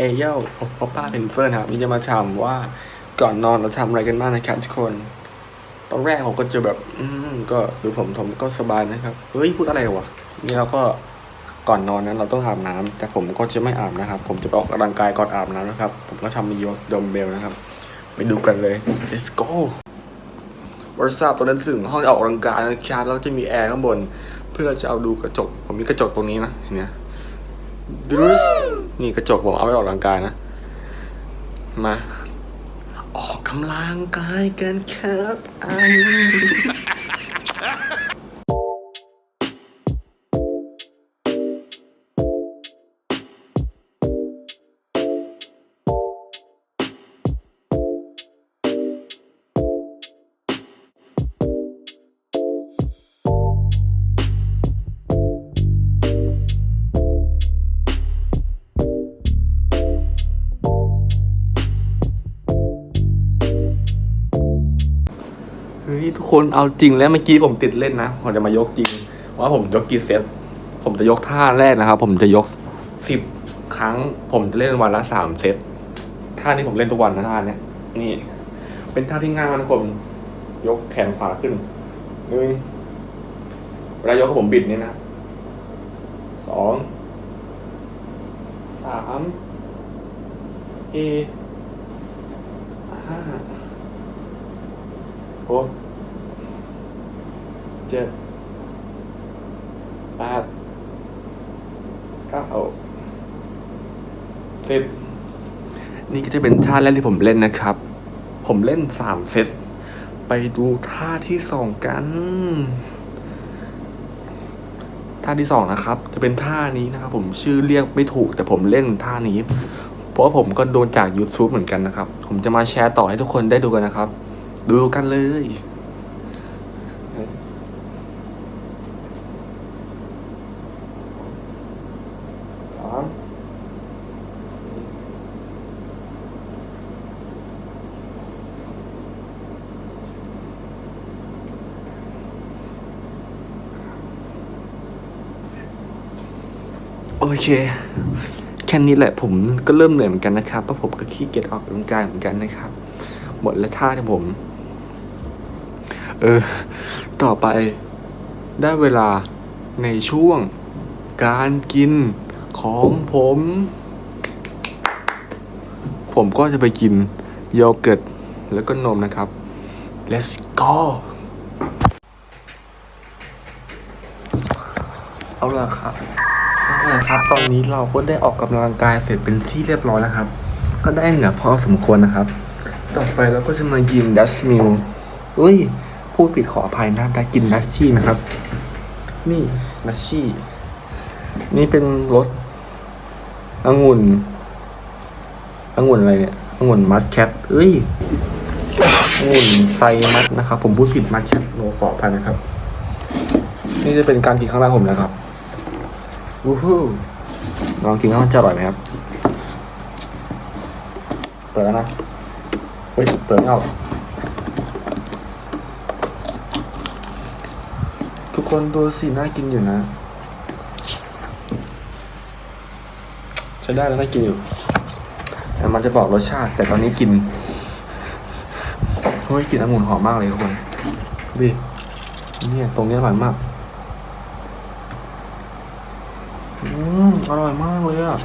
เอเยลพอป้าเพนเฟิร์นครับนี่จะมาถามว่าก่อนนอนเราทำอะไรกันบ้างนะครับทุกคน ตอนแรกผมก็จะแบบ อืมก็ดูผมผมก็สบายนะครับ เฮ้ยพูดอะไรวะนี่เราก็ก่อนนอนนั้นเราต้องอาบน้ำแต่ผมก็จะไม่อาบนะครับ ผมจะไปออกกำลังกายก่อนอาบน้ำนะครับ ผมก็ทำมีโยดมเบลนะครับ ไปดูกันเลย let's go บริษัทตอนนั้นถึงห้องออกกำลังกายนะครับแล้วจะมีแอร์ข้างบน เพื่อจะเอาดูกระจก ผมมีกระจกตรงนี้นะเห็นไหมดรุส นี่กระจกผมเอาไว้ออกกำลังกายนะ มา ออกกำลังกายกันครับไอ ทุกคนเอาจริงแล้วเมื่อกี้ผมติดเล่นนะ ผมจะมายกจริง ว่าผมยกกี่เซต ผมจะยกท่าแรกนะครับ ผมจะยกสิบครั้ง ผมจะเล่นวันละสามเซต ท่านี้ผมเล่นทุกวันนะท่าเนี้ย นี่ เป็นท่าที่ง่ายมากทุกคนยกแขนขวาขึ้นหนึ่งเวลายกผมบิดนี่นะสองสามเอห้า หก เจ็ดแปดเก้าสิบนี่ก็จะเป็นท่าแรกที่ผมเล่นนะครับ ผมเล่นสามเซต ไปดูท่าที่สองกัน ท่าที่สองนะครับ จะเป็นท่านี้นะครับผมชื่อเรียกไม่ถูก แต่ผมเล่นท่านี้ เพราะผมก็โดนจาก YouTube เหมือนกันนะครับ ผมจะมาแชร์ต่อให้ทุกคนได้ดูกันนะครับ ดูกันเลยสาม โอเค แค่นี้แหละผมก็เริ่มเหนื่อยเหมือนกันนะครับเพราะผมก็ขี้เกียจออกกำลังกายเหมือนกันนะครับ หมดแล้วท่าที่ผม เออ ต่อไปได้เวลาในช่วงการกินของผม ผมก็จะไปกินโยเกิร์ตแล้วก็นมนะครับ let's go เอาละครับ เอาละครับตอนนี้เราก็ได้ออกกำลังกายเสร็จเป็นที่เรียบร้อยแล้วครับ ก็ได้เหงื่อพอสมควรนะครับ ต่อไปเราก็จะมากินดัชมิลเอ้ยพูดผิดขออภัยนะได้กินดัชชี่นะครับ นี่ดัชชี่นี่เป็นรสองุ่นองุ่นอะไรเนี่ยองุ่นมัสแคทเอ้ยองุ่นไซมัสนะครับ ผมพูดผิดมัสแคทโนขออภัยนะครับ นี่จะเป็นการกินครั้งแรกผมนะครับ วู้ฮู้ลองกินข้าวมันจะอร่อยไหมครับ เปิดแล้วนะ เฮ้ย เปิดไม่ออกทุกคนดูสิน่ากินอยู่นะ ใช้ได้แล้วน่ากินอยู่แต่มันจะบอกรสชาติ แต่ตอนนี้กินเฮ้ยกลินองุ่นหอมมากเลยทุกคนดิเนี่ยตรงนี้อร่อยมาก อืมอร่อยมากเลยอะ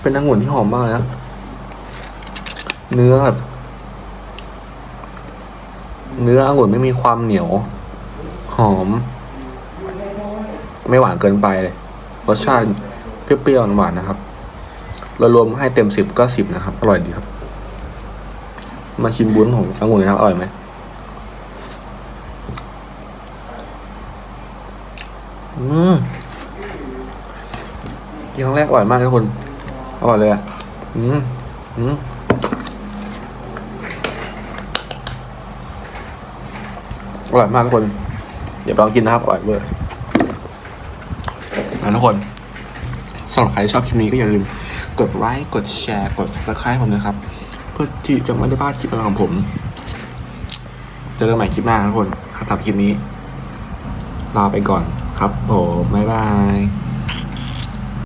เป็นองุ่นที่หอมมากนะ เนื้อแบบเนื้อองุ่นไม่มีความเหนียว หอม ไม่หวานเกินไปเลยรสชาติเปรี้ยวๆหวานนะครับเรารวมให้เต็มสิบก็สิบนะครับ อร่อยดีครับ มาชิมบุ้นขององุ่นนะครับอร่อยไหมอืม กินครั้งแรกอร่อยมากทุกคน อร่อยเลยอะอืมอืมอร่อยมากทุกคนอย่าไปลองกินนะครับ อร่อยเวอร์นะทุกคนสำหรับใครที่ชอบคลิปนี้ก็อย่าลืม กดไลค์กดแชร์กด subscribe ผมนะครับ เพื่อที่จะไม่ได้พลาดคลิปอะไรของผม เจอกันใหม่คลิปหน้าทุกคนครับสำหรับคลิปนี้ลาไปก่อนครับผมบ๊ายบาย